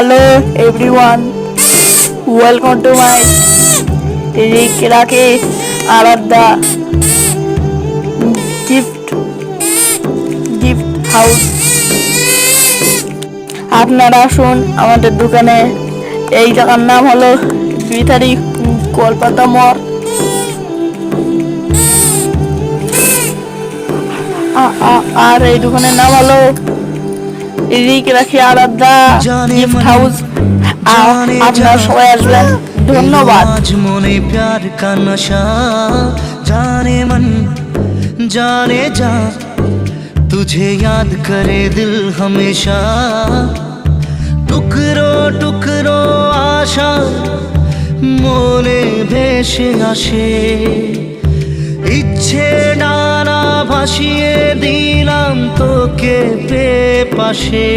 Hello everyone welcome to my Rick Rakesh Aradhya gift gift house আপনারা আসুন আমাদের দোকানে। এই জায়গার নাম হলো বিথারি কলকাতা মর আর এই দোকানের নাম হলো রিক রাখি আরাধ্যা গিফট হাউস আ- আপনারা সবাই আসবেন ধন্যবাদ आज मोने प्यार का नशा जाने मन जाने जा तुझे याद करे दिल हमेशा টুকরো টুকরো আশা মনে ভেসে আসে ইচ্ছে ডানা ভাসিয়ে দিলাম তোকে পে পাশে।